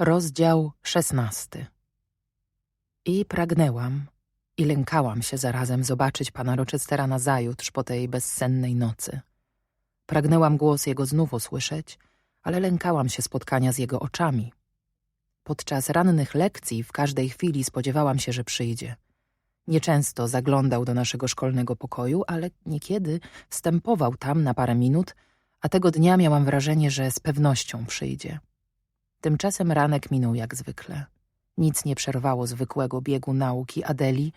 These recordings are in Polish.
Rozdział szesnasty. I pragnęłam, i lękałam się zarazem zobaczyć pana Rochestera nazajutrz po tej bezsennej nocy. Pragnęłam głos jego znów usłyszeć, ale lękałam się spotkania z jego oczami. Podczas rannych lekcji w każdej chwili spodziewałam się, że przyjdzie. Nieczęsto zaglądał do naszego szkolnego pokoju, ale niekiedy wstępował tam na parę minut, a tego dnia miałam wrażenie, że z pewnością przyjdzie. Tymczasem ranek minął jak zwykle. Nic nie przerwało zwykłego biegu nauki Adeli,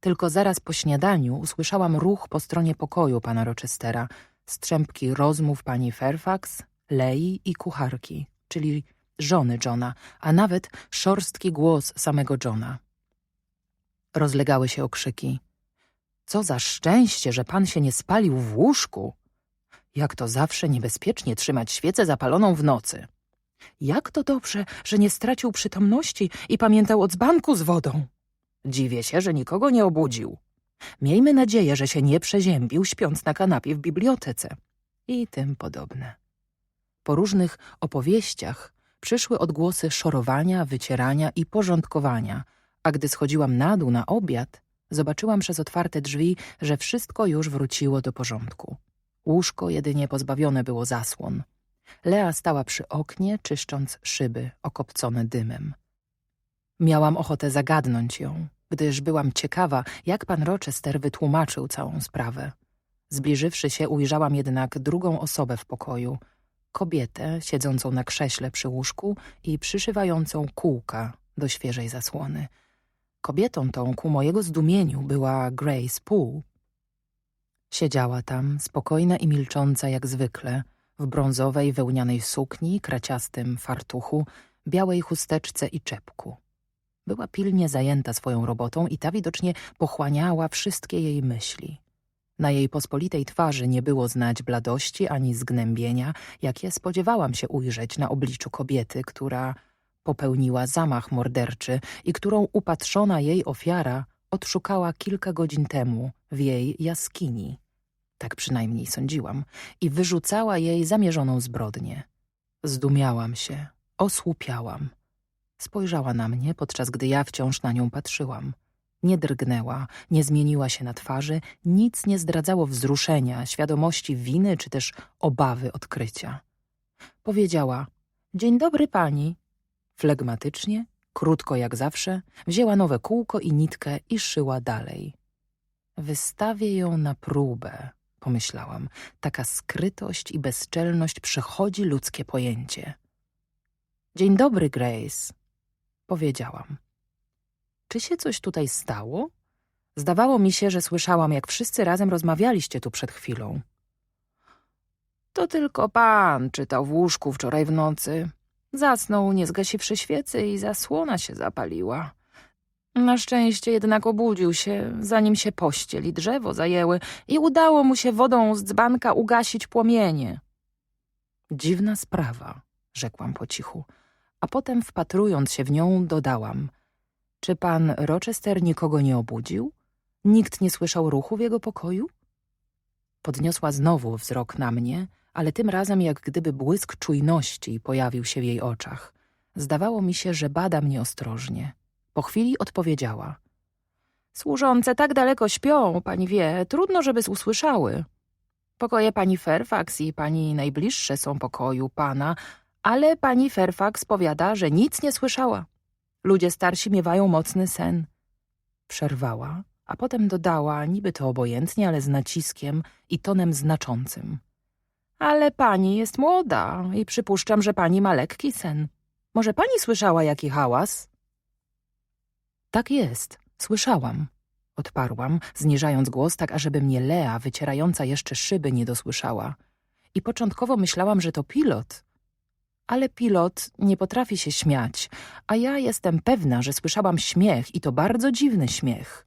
tylko zaraz po śniadaniu usłyszałam ruch po stronie pokoju pana Rochestera, strzępki rozmów pani Fairfax, Lei i kucharki, czyli żony Johna, a nawet szorstki głos samego Johna. Rozlegały się okrzyki. Co za szczęście, że pan się nie spalił w łóżku! Jak to zawsze niebezpiecznie trzymać świecę zapaloną w nocy. Jak to dobrze, że nie stracił przytomności i pamiętał o dzbanku z wodą. Dziwię się, że nikogo nie obudził. Miejmy nadzieję, że się nie przeziębił, śpiąc na kanapie w bibliotece. I tym podobne. Po różnych opowieściach przyszły odgłosy szorowania, wycierania i porządkowania, a gdy schodziłam na dół na obiad, zobaczyłam przez otwarte drzwi, że wszystko już wróciło do porządku. Łóżko jedynie pozbawione było zasłon. Lea stała przy oknie, czyszcząc szyby okopcone dymem. Miałam ochotę zagadnąć ją, gdyż byłam ciekawa, jak pan Rochester wytłumaczył całą sprawę. Zbliżywszy się, ujrzałam jednak drugą osobę w pokoju. Kobietę siedzącą na krześle przy łóżku i przyszywającą kółka do świeżej zasłony. Kobietą tą, ku mojego zdumieniu, była Grace Poole. Siedziała tam, spokojna i milcząca jak zwykle, w brązowej wełnianej sukni, kraciastym fartuchu, białej chusteczce i czepku. Była pilnie zajęta swoją robotą i ta widocznie pochłaniała wszystkie jej myśli. Na jej pospolitej twarzy nie było znać bladości ani zgnębienia, jakie spodziewałam się ujrzeć na obliczu kobiety, która popełniła zamach morderczy i którą upatrzona jej ofiara odszukała kilka godzin temu w jej jaskini tak przynajmniej sądziłam, i wyrzucała jej zamierzoną zbrodnię. Zdumiałam się, osłupiałam. Spojrzała na mnie, podczas gdy ja wciąż na nią patrzyłam. Nie drgnęła, nie zmieniła się na twarzy, nic nie zdradzało wzruszenia, świadomości winy czy też obawy odkrycia. Powiedziała, dzień dobry pani. Flegmatycznie, krótko jak zawsze, wzięła nowe kółko i nitkę i szyła dalej. Wystawię ją na próbę, pomyślałam. Taka skrytość i bezczelność przechodzi ludzkie pojęcie. Dzień dobry, Grace, powiedziałam. Czy się coś tutaj stało? Zdawało mi się, że słyszałam, jak wszyscy razem rozmawialiście tu przed chwilą. To tylko pan czytał w łóżku wczoraj w nocy. Zasnął, nie zgasiwszy świecy i zasłona się zapaliła. Na szczęście jednak obudził się, zanim się pościel i drzewo zajęły i udało mu się wodą z dzbanka ugasić płomienie. Dziwna sprawa, rzekłam po cichu, a potem wpatrując się w nią dodałam. Czy pan Rochester nikogo nie obudził? Nikt nie słyszał ruchu w jego pokoju? Podniosła znowu wzrok na mnie, ale tym razem jak gdyby błysk czujności pojawił się w jej oczach. Zdawało mi się, że bada mnie ostrożnie. Po chwili odpowiedziała. Służące tak daleko śpią, pani wie, trudno, żeby usłyszały. Pokoje pani Fairfax i pani najbliższe są pokoju pana, ale pani Fairfax powiada, że nic nie słyszała. Ludzie starsi miewają mocny sen. Przerwała, a potem dodała, niby to obojętnie, ale z naciskiem i tonem znaczącym. Ale pani jest młoda i przypuszczam, że pani ma lekki sen. Może pani słyszała jaki hałas? Tak jest, słyszałam. Odparłam, zniżając głos tak, ażeby mnie Lea, wycierająca jeszcze szyby, nie dosłyszała. I początkowo myślałam, że to pilot. Ale pilot nie potrafi się śmiać, a ja jestem pewna, że słyszałam śmiech i to bardzo dziwny śmiech.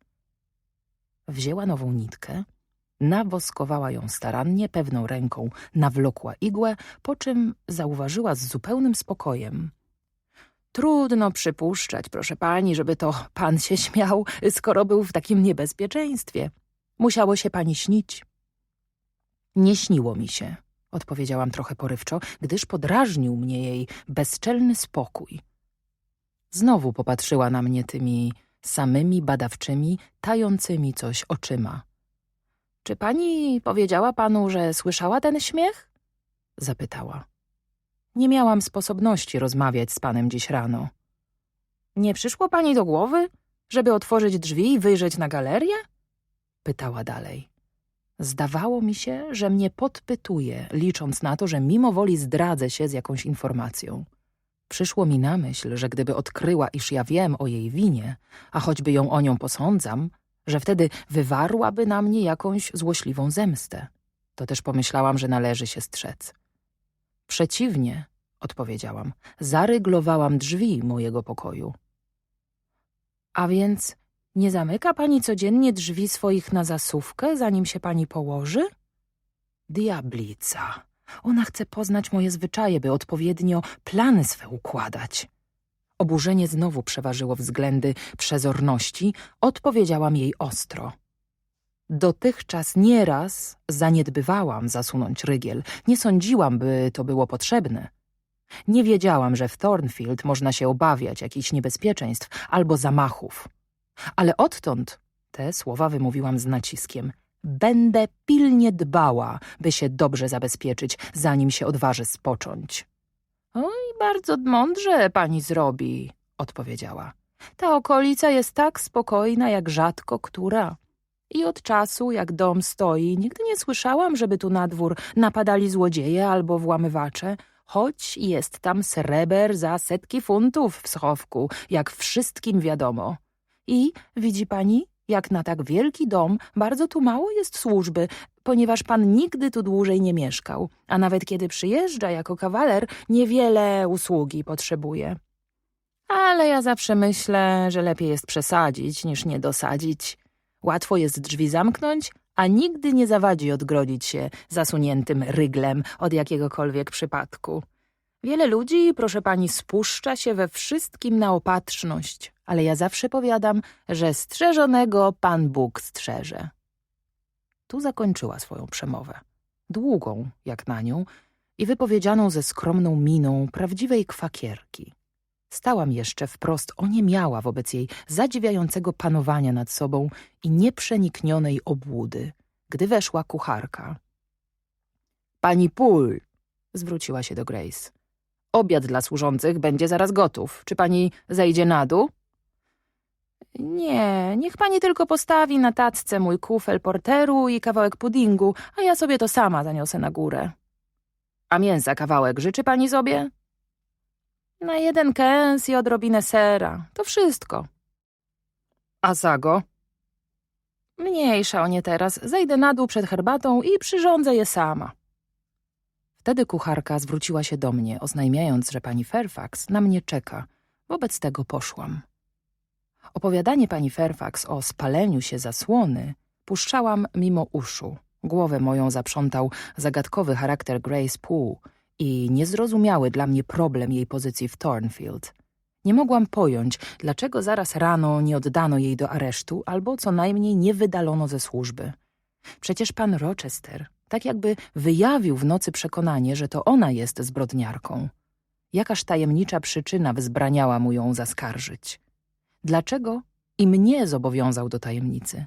Wzięła nową nitkę, nawoskowała ją starannie, pewną ręką nawlokła igłę, po czym zauważyła z zupełnym spokojem – Trudno przypuszczać, proszę pani, żeby to pan się śmiał, skoro był w takim niebezpieczeństwie. Musiało się pani śnić. Nie śniło mi się, odpowiedziałam trochę porywczo, gdyż podrażnił mnie jej bezczelny spokój. Znowu popatrzyła na mnie tymi samymi badawczymi, tającymi coś oczyma. Czy pani powiedziała panu, że słyszała ten śmiech? Zapytała. Nie miałam sposobności rozmawiać z panem dziś rano. Nie przyszło pani do głowy, żeby otworzyć drzwi i wyjrzeć na galerię? Pytała dalej. Zdawało mi się, że mnie podpytuje, licząc na to, że mimo woli zdradzę się z jakąś informacją. Przyszło mi na myśl, że gdyby odkryła, iż ja wiem o jej winie, a choćby ją o nią posądzam, że wtedy wywarłaby na mnie jakąś złośliwą zemstę. To też pomyślałam, że należy się strzec. Przeciwnie, odpowiedziałam, zaryglowałam drzwi mojego pokoju. A więc nie zamyka pani codziennie drzwi swoich na zasówkę, zanim się pani położy? Diablica. Ona chce poznać moje zwyczaje, by odpowiednio plany swe układać. Oburzenie znowu przeważyło względy przezorności, odpowiedziałam jej ostro. Dotychczas nieraz zaniedbywałam zasunąć rygiel, nie sądziłam, by to było potrzebne. Nie wiedziałam, że w Thornfield można się obawiać jakichś niebezpieczeństw albo zamachów. Ale odtąd, te słowa wymówiłam z naciskiem, będę pilnie dbała, by się dobrze zabezpieczyć, zanim się odważy spocząć. Oj, bardzo mądrze pani zrobi, odpowiedziała. Ta okolica jest tak spokojna jak rzadko która. I od czasu, jak dom stoi, nigdy nie słyszałam, żeby tu na dwór napadali złodzieje albo włamywacze, choć jest tam sreber za setki funtów w schowku, jak wszystkim wiadomo. I, widzi pani, jak na tak wielki dom, bardzo tu mało jest służby, ponieważ pan nigdy tu dłużej nie mieszkał, a nawet kiedy przyjeżdża jako kawaler, niewiele usługi potrzebuje. Ale ja zawsze myślę, że lepiej jest przesadzić niż nie dosadzić. Łatwo jest drzwi zamknąć, a nigdy nie zawadzi odgrodzić się zasuniętym ryglem od jakiegokolwiek przypadku. Wiele ludzi, proszę pani, spuszcza się we wszystkim na opatrzność, ale ja zawsze powiadam, że strzeżonego Pan Bóg strzeże. Tu zakończyła swoją przemowę. Długą, jak na nią, i wypowiedzianą ze skromną miną prawdziwej kwakierki. Stałam jeszcze wprost oniemiała wobec jej zadziwiającego panowania nad sobą i nieprzeniknionej obłudy, gdy weszła kucharka. Pani Pól, zwróciła się do Grace. Obiad dla służących będzie zaraz gotów. Czy pani zejdzie na dół? Nie, niech pani tylko postawi na tacce mój kufel porteru i kawałek puddingu, a ja sobie to sama zaniosę na górę. A mięsa kawałek życzy pani sobie? Na jeden kęs i odrobinę sera. To wszystko. A sago? Mniejsza o nie teraz. Zejdę na dół przed herbatą i przyrządzę je sama. Wtedy kucharka zwróciła się do mnie, oznajmiając, że pani Fairfax na mnie czeka. Wobec tego poszłam. Opowiadanie pani Fairfax o spaleniu się zasłony puszczałam mimo uszu. Głowę moją zaprzątał zagadkowy charakter Grace Poole i niezrozumiały dla mnie problem jej pozycji w Thornfield. Nie mogłam pojąć, dlaczego zaraz rano nie oddano jej do aresztu albo co najmniej nie wydalono ze służby. Przecież pan Rochester tak jakby wyjawił w nocy przekonanie, że to ona jest zbrodniarką. Jakaż tajemnicza przyczyna wzbraniała mu ją zaskarżyć. Dlaczego i mnie zobowiązał do tajemnicy?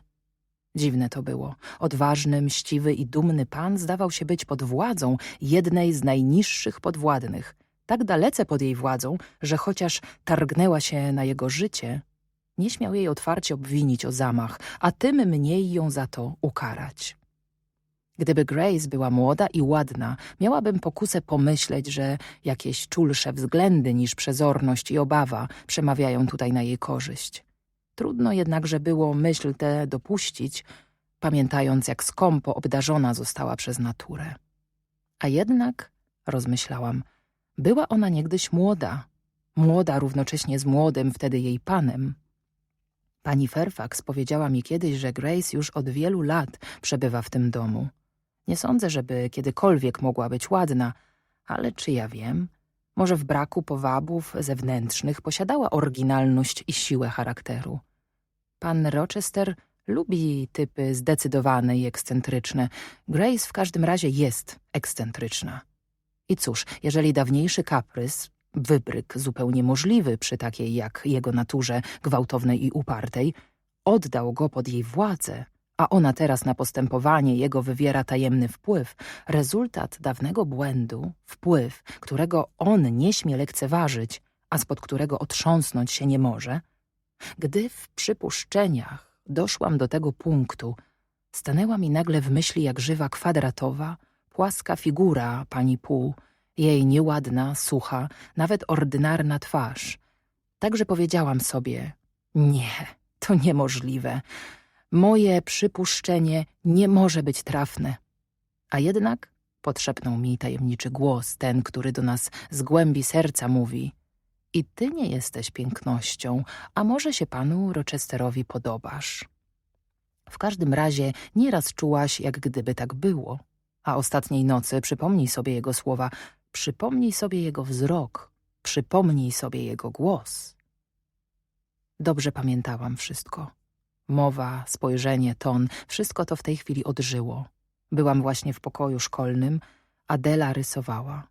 Dziwne to było. Odważny, mściwy i dumny pan zdawał się być pod władzą jednej z najniższych podwładnych, tak dalece pod jej władzą, że chociaż targnęła się na jego życie, nie śmiał jej otwarcie obwinić o zamach, a tym mniej ją za to ukarać. Gdyby Grace była młoda i ładna, miałabym pokusę pomyśleć, że jakieś czulsze względy niż przezorność i obawa przemawiają tutaj na jej korzyść. Trudno jednakże było myśl tę dopuścić, pamiętając jak skąpo obdarzona została przez naturę. A jednak, rozmyślałam, była ona niegdyś młoda, młoda równocześnie z młodym wtedy jej panem. Pani Fairfax powiedziała mi kiedyś, że Grace już od wielu lat przebywa w tym domu. Nie sądzę, żeby kiedykolwiek mogła być ładna, ale czy ja wiem? Może w braku powabów zewnętrznych posiadała oryginalność i siłę charakteru. Pan Rochester lubi typy zdecydowane i ekscentryczne. Grace w każdym razie jest ekscentryczna. I cóż, jeżeli dawniejszy kaprys, wybryk zupełnie możliwy przy takiej jak jego naturze gwałtownej i upartej, oddał go pod jej władzę, a ona teraz na postępowanie jego wywiera tajemny wpływ, rezultat dawnego błędu, wpływ, którego on nie śmie lekceważyć, a spod którego otrząsnąć się nie może, gdy w przypuszczeniach doszłam do tego punktu, stanęła mi nagle w myśli jak żywa kwadratowa, płaska figura pani Pół, jej nieładna, sucha, nawet ordynarna twarz. Także powiedziałam sobie, nie, to niemożliwe. Moje przypuszczenie nie może być trafne. A jednak podszepnął mi tajemniczy głos, ten, który do nas z głębi serca mówi i ty nie jesteś pięknością, a może się panu Rochesterowi podobasz. W każdym razie nieraz czułaś, jak gdyby tak było. A ostatniej nocy przypomnij sobie jego słowa, przypomnij sobie jego wzrok, przypomnij sobie jego głos. Dobrze pamiętałam wszystko. Mowa, spojrzenie, ton, wszystko to w tej chwili odżyło. Byłam właśnie w pokoju szkolnym, Adela rysowała.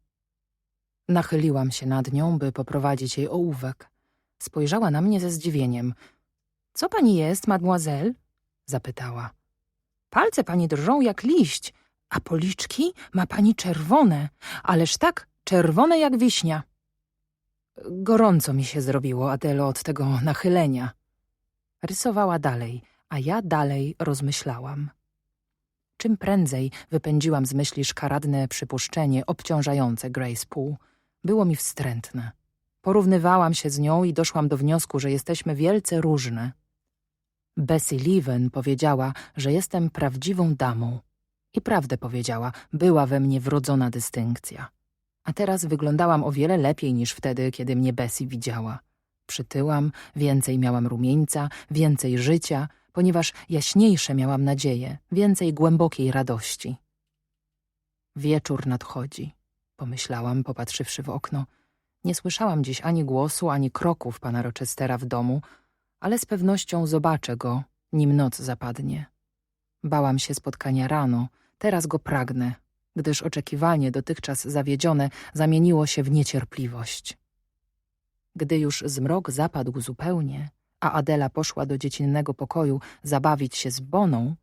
Nachyliłam się nad nią, by poprowadzić jej ołówek. Spojrzała na mnie ze zdziwieniem. — Co pani jest, mademoiselle? — zapytała. — Palce pani drżą jak liść, a policzki ma pani czerwone, ależ tak czerwone jak wiśnia. Gorąco mi się zrobiło, Adelo, od tego nachylenia. Rysowała dalej, a ja dalej rozmyślałam. Czym prędzej wypędziłam z myśli szkaradne przypuszczenie obciążające Grace Poole. Było mi wstrętne. Porównywałam się z nią i doszłam do wniosku, że jesteśmy wielce różne. Bessie Leven powiedziała, że jestem prawdziwą damą. I prawdę powiedziała, była we mnie wrodzona dystynkcja. A teraz wyglądałam o wiele lepiej niż wtedy, kiedy mnie Bessie widziała. Przytyłam, więcej miałam rumieńca, więcej życia, ponieważ jaśniejsze miałam nadzieje, więcej głębokiej radości. Wieczór nadchodzi, pomyślałam, popatrzywszy w okno. Nie słyszałam dziś ani głosu, ani kroków pana Rochestera w domu, ale z pewnością zobaczę go, nim noc zapadnie. Bałam się spotkania rano, teraz go pragnę, gdyż oczekiwanie dotychczas zawiedzione zamieniło się w niecierpliwość. Gdy już zmrok zapadł zupełnie, a Adela poszła do dziecinnego pokoju zabawić się z Boną,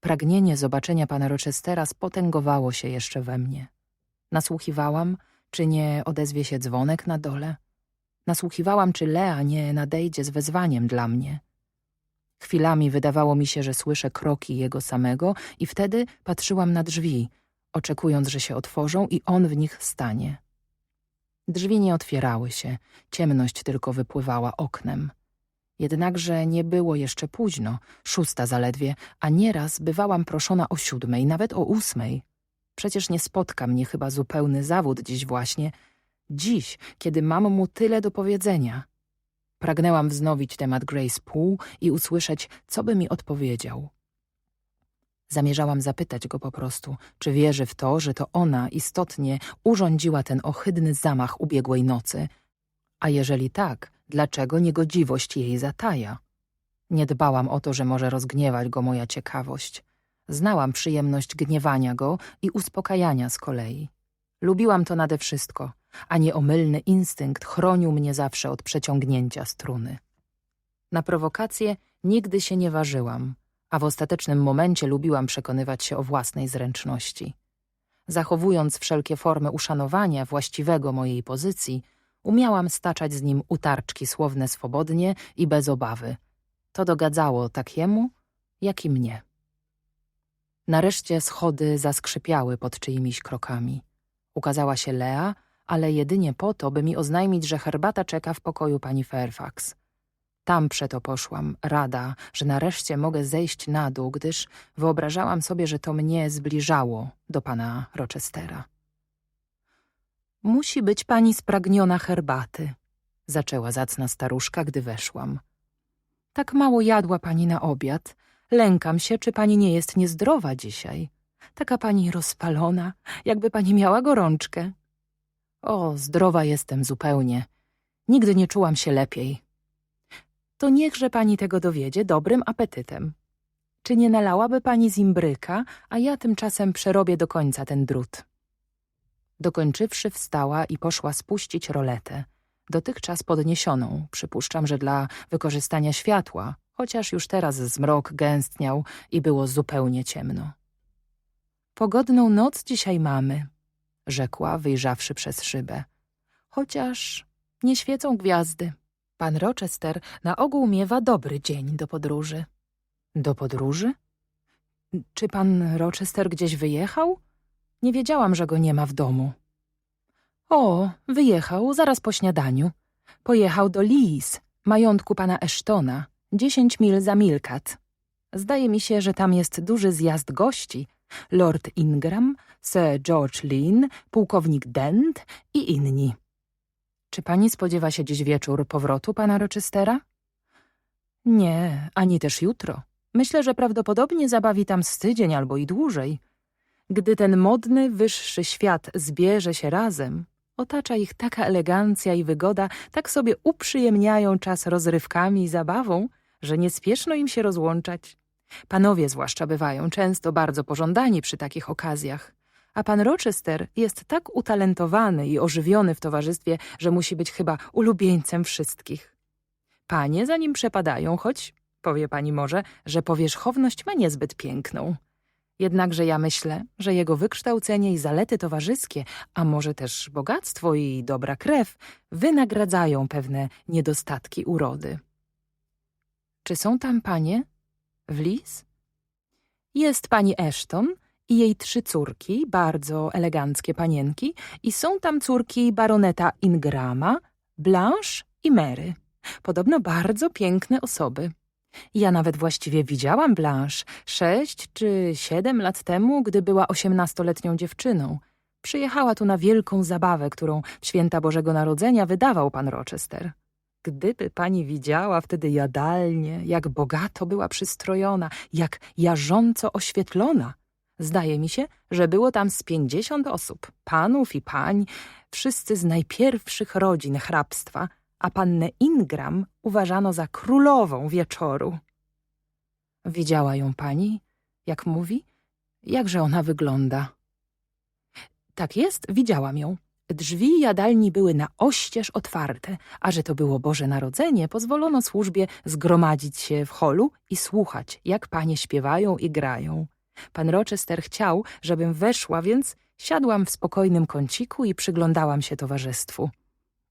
pragnienie zobaczenia pana Rochestera spotęgowało się jeszcze we mnie. Nasłuchiwałam, czy nie odezwie się dzwonek na dole. Nasłuchiwałam, czy Lea nie nadejdzie z wezwaniem dla mnie. Chwilami wydawało mi się, że słyszę kroki jego samego i wtedy patrzyłam na drzwi, oczekując, że się otworzą i on w nich stanie. Drzwi nie otwierały się, ciemność tylko wypływała oknem. Jednakże nie było jeszcze późno, szósta zaledwie, a nieraz bywałam proszona o siódmej, nawet o ósmej. Przecież nie spotka mnie chyba zupełny zawód dziś właśnie, dziś, kiedy mam mu tyle do powiedzenia. Pragnęłam wznowić temat Grace Poole i usłyszeć, co by mi odpowiedział. Zamierzałam zapytać go po prostu, czy wierzy w to, że to ona istotnie urządziła ten ohydny zamach ubiegłej nocy, a jeżeli tak, dlaczego niegodziwość jej zataja? Nie dbałam o to, że może rozgniewać go moja ciekawość. Znałam przyjemność gniewania go i uspokajania z kolei. Lubiłam to nade wszystko, a nieomylny instynkt chronił mnie zawsze od przeciągnięcia struny. Na prowokacje nigdy się nie ważyłam, a w ostatecznym momencie lubiłam przekonywać się o własnej zręczności. Zachowując wszelkie formy uszanowania właściwego mojej pozycji, umiałam staczać z nim utarczki słowne swobodnie i bez obawy. To dogadzało tak jemu, jak i mnie. Nareszcie schody zaskrzypiały pod czyimiś krokami. Ukazała się Lea, ale jedynie po to, by mi oznajmić, że herbata czeka w pokoju pani Fairfax. Tam przeto poszłam, rada, że nareszcie mogę zejść na dół, gdyż wyobrażałam sobie, że to mnie zbliżało do pana Rochestera. Musi być pani spragniona herbaty, zaczęła zacna staruszka, gdy weszłam. Tak mało jadła pani na obiad. Lękam się, czy pani nie jest niezdrowa dzisiaj. Taka pani rozpalona, jakby pani miała gorączkę. O, zdrowa jestem zupełnie. Nigdy nie czułam się lepiej. To niechże pani tego dowiedzie dobrym apetytem. Czy nie nalałaby pani z imbryka, a ja tymczasem przerobię do końca ten drut. Dokończywszy, wstała i poszła spuścić roletę. Dotychczas podniesioną, przypuszczam, że dla wykorzystania światła, chociaż już teraz zmrok gęstniał i było zupełnie ciemno. Pogodną noc dzisiaj mamy, rzekła, wyjrzawszy przez szybę. Chociaż nie świecą gwiazdy. Pan Rochester na ogół miewa dobry dzień do podróży. Do podróży? Czy pan Rochester gdzieś wyjechał? Nie wiedziałam, że go nie ma w domu. O, wyjechał zaraz po śniadaniu. Pojechał do Lees, majątku pana Eshtona, dziesięć mil za Milkat. Zdaje mi się, że tam jest duży zjazd gości. Lord Ingram, Sir George Lynn, pułkownik Dent i inni. Czy pani spodziewa się dziś wieczór powrotu pana Rochestera? Nie, ani też jutro. Myślę, że prawdopodobnie zabawi tam z tydzień albo i dłużej. Gdy ten modny, wyższy świat zbierze się razem, otacza ich taka elegancja i wygoda, tak sobie uprzyjemniają czas rozrywkami i zabawą, że nie spieszno im się rozłączać. Panowie zwłaszcza bywają często bardzo pożądani przy takich okazjach. A pan Rochester jest tak utalentowany i ożywiony w towarzystwie, że musi być chyba ulubieńcem wszystkich. Panie za nim przepadają, choć, powie pani może, że powierzchowność ma niezbyt piękną. Jednakże ja myślę, że jego wykształcenie i zalety towarzyskie, a może też bogactwo i dobra krew, wynagradzają pewne niedostatki urody. Czy są tam panie? W Lis? Jest pani Ashton i jej trzy córki, bardzo eleganckie panienki, i są tam córki baroneta Ingrama, Blanche i Mary. Podobno bardzo piękne osoby. Ja nawet właściwie widziałam Blanche sześć czy siedem lat temu, gdy była osiemnastoletnią dziewczyną. Przyjechała tu na wielką zabawę, którą w święta Bożego Narodzenia wydawał pan Rochester. Gdyby pani widziała wtedy jadalnię, jak bogato była przystrojona, jak jarząco oświetlona. Zdaje mi się, że było tam z pięćdziesiąt osób, panów i pań, wszyscy z najpierwszych rodzin hrabstwa, a pannę Ingram uważano za królową wieczoru. Widziała ją pani, jak mówi? Jakże ona wygląda? Tak jest, widziałam ją. Drzwi jadalni były na oścież otwarte, a że to było Boże Narodzenie, pozwolono służbie zgromadzić się w holu i słuchać, jak panie śpiewają i grają. Pan Rochester chciał, żebym weszła, więc siadłam w spokojnym kąciku i przyglądałam się towarzystwu.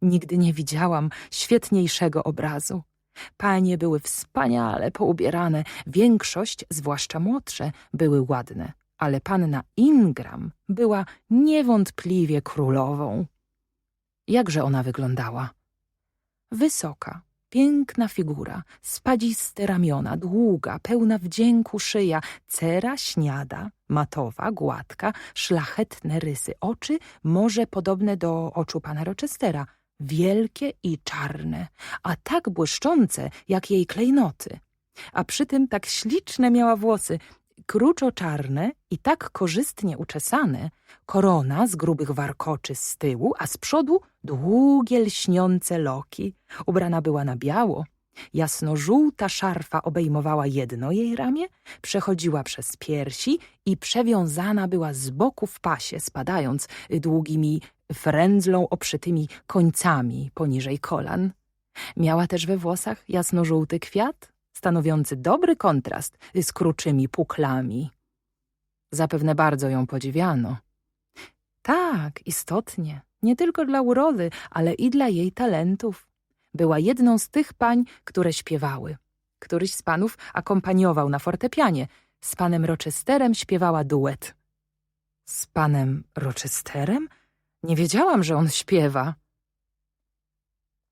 Nigdy nie widziałam świetniejszego obrazu. Panie były wspaniale poubierane, większość, zwłaszcza młodsze, były ładne, ale panna Ingram była niewątpliwie królową. Jakże ona wyglądała? Wysoka, piękna figura, spadziste ramiona, długa, pełna wdzięku szyja, cera śniada, matowa, gładka, szlachetne rysy, oczy może podobne do oczu pana Rochestera, wielkie i czarne, a tak błyszczące jak jej klejnoty. A przy tym tak śliczne miała włosy, kruczo czarne i tak korzystnie uczesane, korona z grubych warkoczy z tyłu, a z przodu długie lśniące loki. Ubrana była na biało. Jasno-żółta szarfa obejmowała jedno jej ramię, przechodziła przez piersi i przewiązana była z boku w pasie, spadając długimi frędzlą oprzytymi końcami poniżej kolan. Miała też we włosach jasno-żółty kwiat, stanowiący dobry kontrast z kruczymi puklami. Zapewne bardzo ją podziwiano. Tak, istotnie, nie tylko dla urody, ale i dla jej talentów. Była jedną z tych pań, które śpiewały. Któryś z panów akompaniował na fortepianie. Z panem Rochesterem śpiewała duet. Z panem Rochesterem? Nie wiedziałam, że on śpiewa.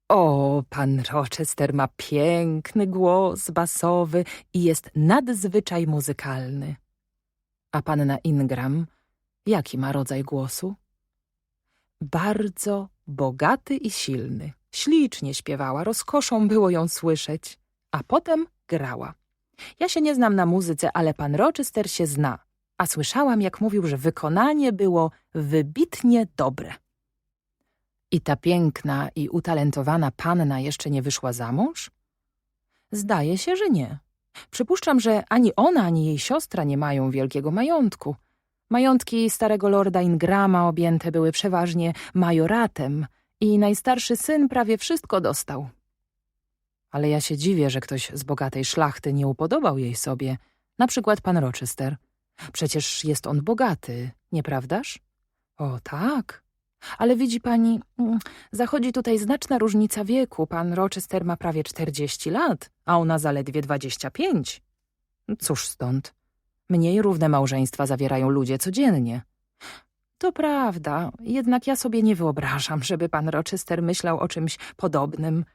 O, pan Rochester ma piękny głos basowy i jest nadzwyczaj muzykalny. A panna Ingram, jaki ma rodzaj głosu? Bardzo bogaty i silny. Ślicznie śpiewała, rozkoszą było ją słyszeć. A potem grała. Ja się nie znam na muzyce, ale pan Rochester się zna. A słyszałam, jak mówił, że wykonanie było wybitnie dobre. I ta piękna i utalentowana panna jeszcze nie wyszła za mąż? Zdaje się, że nie. Przypuszczam, że ani ona, ani jej siostra nie mają wielkiego majątku. Majątki starego lorda Ingrama objęte były przeważnie majoratem i najstarszy syn prawie wszystko dostał. Ale ja się dziwię, że ktoś z bogatej szlachty nie upodobał jej sobie, na przykład pan Rochester. Przecież jest on bogaty, nieprawdaż? O tak. Ale widzi pani, mm, zachodzi tutaj znaczna różnica wieku. Pan Rochester ma prawie 40 lat, a ona zaledwie 25. Cóż stąd? Mniej równe małżeństwa zawierają ludzie codziennie. To prawda, jednak ja sobie nie wyobrażam, żeby pan Rochester myślał o czymś podobnym.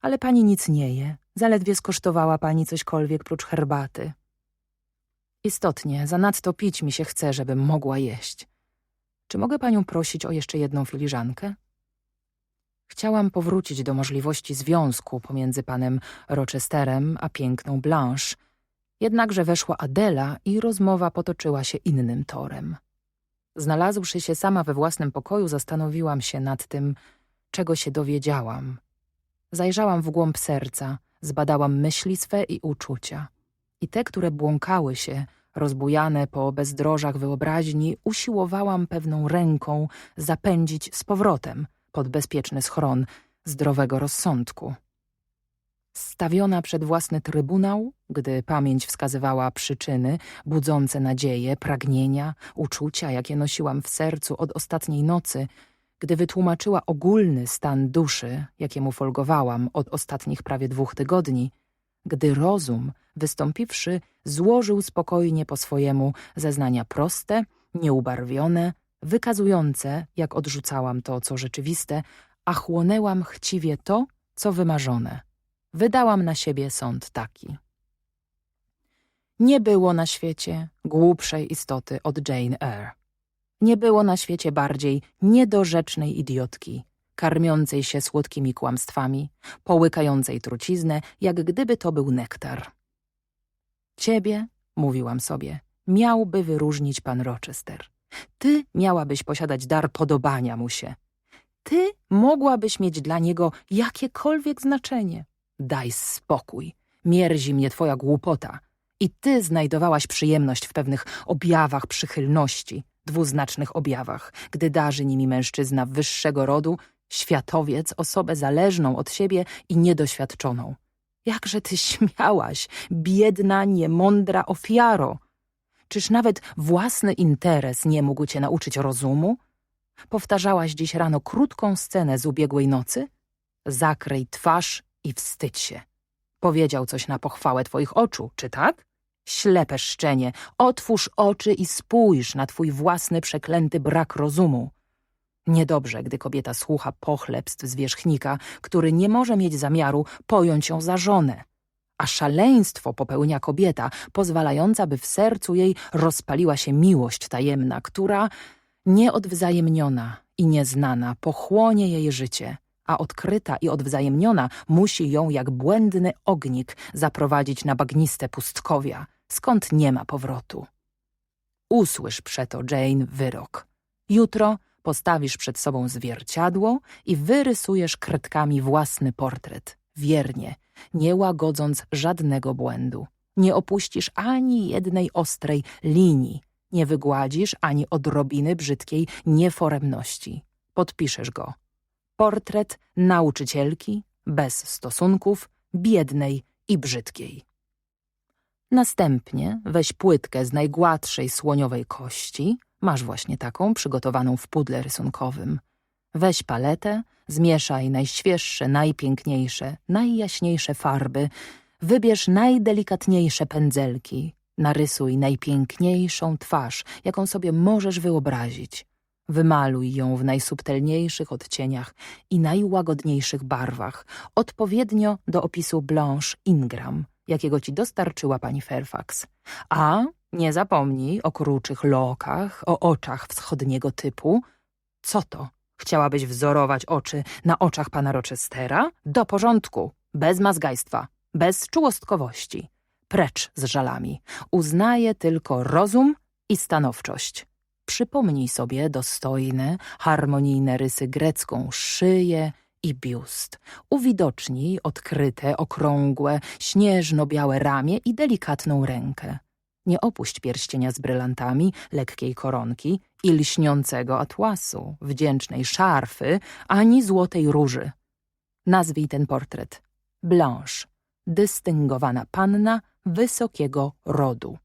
Ale pani nic nie je, zaledwie skosztowała pani cośkolwiek prócz herbaty. Istotnie, zanadto pić mi się chce, żebym mogła jeść. Czy mogę panią prosić o jeszcze jedną filiżankę? Chciałam powrócić do możliwości związku pomiędzy panem Rochesterem a piękną Blanche, jednakże weszła Adela i rozmowa potoczyła się innym torem. Znalazłszy się sama we własnym pokoju, zastanowiłam się nad tym, czego się dowiedziałam. Zajrzałam w głąb serca, zbadałam myśli swe i uczucia. I te, które błąkały się, rozbujane po bezdrożach wyobraźni, usiłowałam pewną ręką zapędzić z powrotem pod bezpieczny schron zdrowego rozsądku. Stawiona przed własny trybunał, gdy pamięć wskazywała przyczyny budzące nadzieje, pragnienia, uczucia, jakie nosiłam w sercu od ostatniej nocy, gdy wytłumaczyła ogólny stan duszy, jakiemu folgowałam od ostatnich prawie dwóch tygodni, gdy rozum, wystąpiwszy, złożył spokojnie po swojemu zeznania proste, nieubarwione, wykazujące, jak odrzucałam to, co rzeczywiste, a chłonęłam chciwie to, co wymarzone. Wydałam na siebie sąd taki. Nie było na świecie głupszej istoty od Jane Eyre. Nie było na świecie bardziej niedorzecznej idiotki, karmiącej się słodkimi kłamstwami, połykającej truciznę, jak gdyby to był nektar. Ciebie, mówiłam sobie, miałby wyróżnić pan Rochester. Ty miałabyś posiadać dar podobania mu się. Ty mogłabyś mieć dla niego jakiekolwiek znaczenie. Daj spokój, mierzi mnie twoja głupota. I ty znajdowałaś przyjemność w pewnych objawach przychylności, dwuznacznych objawach, gdy darzy nimi mężczyzna wyższego rodu, światowiec, osobę zależną od siebie i niedoświadczoną. Jakże ty śmiałaś, biedna, niemądra ofiaro! Czyż nawet własny interes nie mógł cię nauczyć rozumu? Powtarzałaś dziś rano krótką scenę z ubiegłej nocy? Zakryj twarz i wstydź się. Powiedział coś na pochwałę twoich oczu, czy tak? Ślepe szczenie, otwórz oczy i spójrz na twój własny przeklęty brak rozumu. Niedobrze, gdy kobieta słucha pochlebstw zwierzchnika, który nie może mieć zamiaru pojąć ją za żonę. A szaleństwo popełnia kobieta, pozwalająca, by w sercu jej rozpaliła się miłość tajemna, która, nieodwzajemniona i nieznana, pochłonie jej życie, a odkryta i odwzajemniona musi ją jak błędny ognik zaprowadzić na bagniste pustkowia, skąd nie ma powrotu. Usłysz przeto, Jane, wyrok. Jutro postawisz przed sobą zwierciadło i wyrysujesz kredkami własny portret, wiernie, nie łagodząc żadnego błędu. Nie opuścisz ani jednej ostrej linii, nie wygładzisz ani odrobiny brzydkiej nieforemności. Podpiszesz go. Portret nauczycielki, bez stosunków, biednej i brzydkiej. Następnie weź płytkę z najgładszej słoniowej kości, masz właśnie taką przygotowaną w pudle rysunkowym. Weź paletę, zmieszaj najświeższe, najpiękniejsze, najjaśniejsze farby, wybierz najdelikatniejsze pędzelki, narysuj najpiękniejszą twarz, jaką sobie możesz wyobrazić. Wymaluj ją w najsubtelniejszych odcieniach i najłagodniejszych barwach, odpowiednio do opisu Blanche Ingram, jakiego ci dostarczyła pani Fairfax. A nie zapomnij o kruczych lokach, o oczach wschodniego typu. Co to? Chciałabyś wzorować oczy na oczach pana Rochestera? Do porządku, bez mazgajstwa, bez czułostkowości. Precz z żalami. Uznaję tylko rozum i stanowczość. Przypomnij sobie dostojne, harmonijne rysy grecką szyję i biust. Uwidocznij odkryte, okrągłe, śnieżno-białe ramię i delikatną rękę. Nie opuść pierścienia z brylantami, lekkiej koronki i lśniącego atłasu, wdzięcznej szarfy, ani złotej róży. Nazwij ten portret Blanche, dystyngowana panna wysokiego rodu.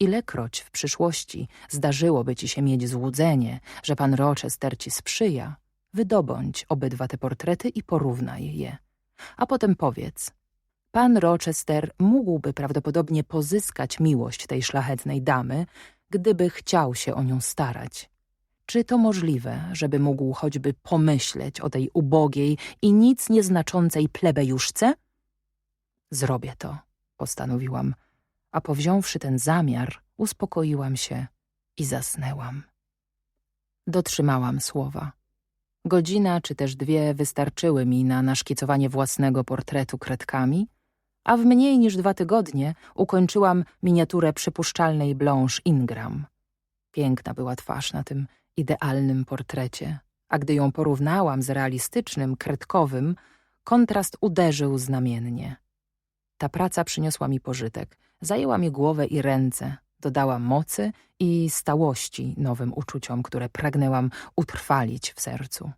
Ilekroć w przyszłości zdarzyłoby ci się mieć złudzenie, że pan Rochester ci sprzyja, wydobądź obydwa te portrety i porównaj je. A potem powiedz, pan Rochester mógłby prawdopodobnie pozyskać miłość tej szlachetnej damy, gdyby chciał się o nią starać. Czy to możliwe, żeby mógł choćby pomyśleć o tej ubogiej i nic nieznaczącej plebejuszce? Zrobię to, postanowiłam, a powziąwszy ten zamiar, uspokoiłam się i zasnęłam. Dotrzymałam słowa. Godzina czy też dwie wystarczyły mi na naszkicowanie własnego portretu kredkami, a w mniej niż dwa tygodnie ukończyłam miniaturę przypuszczalnej Blanche Ingram. Piękna była twarz na tym idealnym portrecie, a gdy ją porównałam z realistycznym, kredkowym, kontrast uderzył znamiennie. Ta praca przyniosła mi pożytek, zajęła mi głowę i ręce, dodała mocy i stałości nowym uczuciom, które pragnęłam utrwalić w sercu.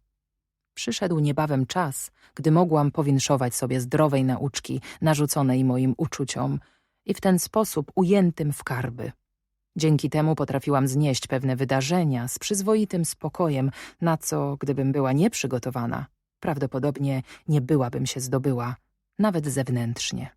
Przyszedł niebawem czas, gdy mogłam powinszować sobie zdrowej nauczki narzuconej moim uczuciom i w ten sposób ujętym w karby. Dzięki temu potrafiłam znieść pewne wydarzenia z przyzwoitym spokojem, na co, gdybym była nieprzygotowana, prawdopodobnie nie byłabym się zdobyła, nawet zewnętrznie.